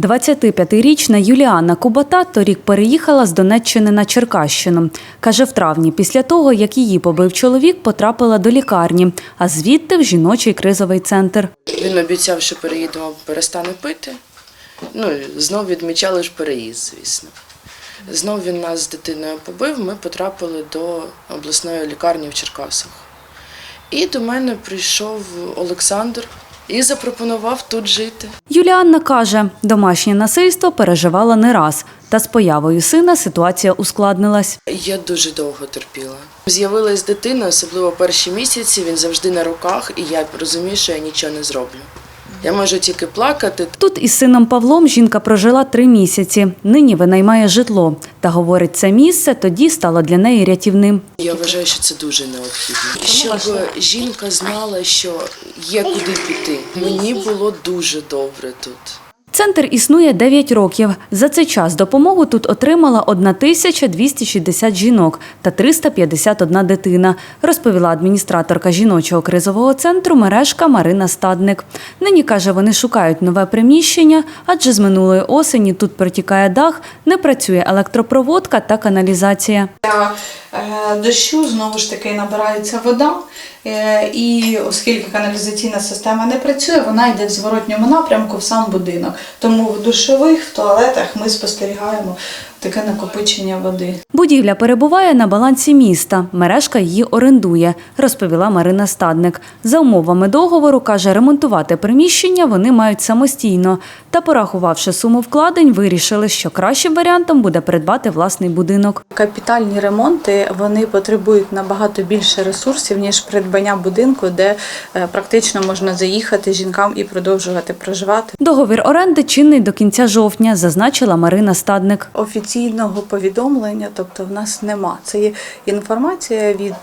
25-річна Юліана Кубата торік переїхала з Донеччини на Черкащину. Каже, в травні після того, як її побив чоловік, потрапила до лікарні, а звідти в жіночий кризовий центр. Він обіцяв, що переїдемо, перестане пити. Ну, знов відмічали ж переїзд, звісно. Знов він нас з дитиною побив, ми потрапили до обласної лікарні в Черкасах. І до мене прийшов Олександр і запропонував тут жити. Юліанна каже, домашнє насильство переживала не раз, та з появою сина ситуація ускладнилась. Я дуже довго терпіла. З'явилась дитина, особливо перші місяці, він завжди на руках, і я розумію, що я нічого не зроблю. Я можу тільки плакати, Тут із сином Павлом жінка прожила три місяці. Нині винаймає житло. Та говорить, це місце тоді стало для неї рятівним. Я вважаю, що це дуже необхідно. Щоб жінка знала, що є куди піти. Мені було дуже добре тут. Центр існує 9 років. За цей час допомогу тут отримала 1260 жінок та 351 дитина, розповіла адміністраторка жіночого кризового центру мережка Марина Стадник. Нині каже, вони шукають нове приміщення, адже з минулої осені тут протікає дах, не працює електропроводка та каналізація. Е, дощу знову ж таки набирається вода, і оскільки каналізаційна система не працює, вона йде в зворотньому напрямку в сам будинок. Тому в душових, в туалетах ми спостерігаємо таке накопичення води. Будівля перебуває на балансі міста. Мережка її орендує, розповіла Марина Стадник. За умовами договору, каже, ремонтувати приміщення вони мають самостійно. Та, порахувавши суму вкладень, вирішили, що кращим варіантом буде придбати власний будинок. Капітальні ремонти вони потребують набагато більше ресурсів, ніж придбання будинку, де е, практично можна заїхати жінкам і продовжувати проживати. Договір оренди чинний до кінця жовтня, зазначила Марина Стадник. Офіційного повідомлення, тобто в нас нема. Це є інформація від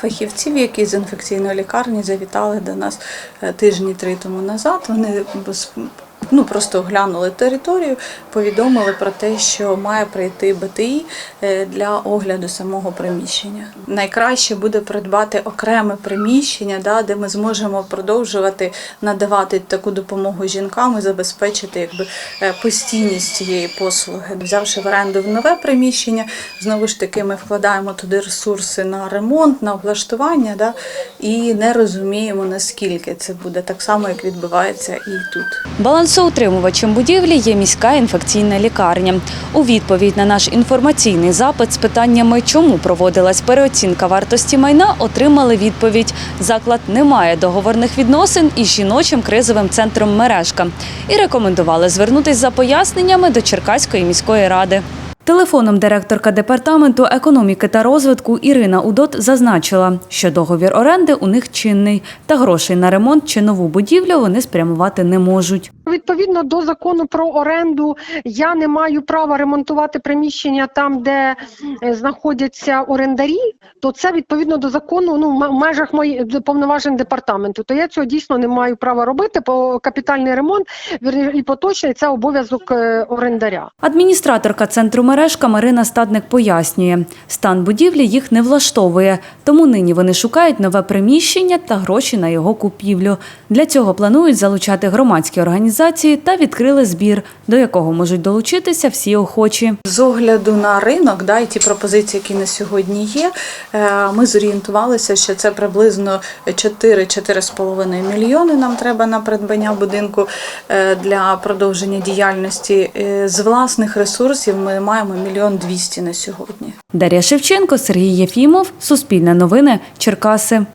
фахівців, які з інфекційної лікарні завітали до нас е, тижні три тому назад. Вони Ну, просто оглянули територію, повідомили про те, що має прийти БТІ е, для огляду самого приміщення. Найкраще буде придбати окреме приміщення, да, де ми зможемо продовжувати надавати таку допомогу жінкам і забезпечити якби, е, постійність цієї послуги. Взявши в оренду в нове приміщення, знову ж таки ми вкладаємо туди ресурси на ремонт, на облаштування, да, і не розуміємо, наскільки це буде так само, як відбувається і тут. Балансоутримувачем будівлі є міська інфекційна лікарня. У відповідь на наш інформаційний запит з питаннями, чому проводилась переоцінка вартості майна, отримали відповідь: заклад не має договорних відносин із жіночим кризовим центром мережка і рекомендували звернутись за поясненнями до Черкаської міської ради. Телефоном директорка департаменту економіки та розвитку Ірина Удот зазначила, що договір оренди у них чинний, та грошей на ремонт чи нову будівлю вони спрямувати не можуть. Відповідно до закону про оренду, я не маю права ремонтувати приміщення там, де е, знаходяться орендарі. То це відповідно до закону, ну в межах моїх повноважень департаменту. То я цього дійсно не маю права робити. По капітальний ремонт і поточний це обов'язок е, орендаря. Адміністраторка центру мережка Марина Стадник пояснює, стан будівлі їх не влаштовує, тому нині вони шукають нове приміщення та гроші на його купівлю. Для цього планують залучати громадські організації та відкрили збір, до якого можуть долучитися всі охочі. З огляду на ринок, да, і ті пропозиції, які на сьогодні є, е, ми зорієнтувалися, що це приблизно 4-4,5 мільйони нам треба на придбання будинку е, для продовження діяльності. Е, З власних ресурсів ми маємо мільйон двісті на сьогодні. Дар'я Шевченко, Сергій Єфімов, Суспільне новини, Черкаси.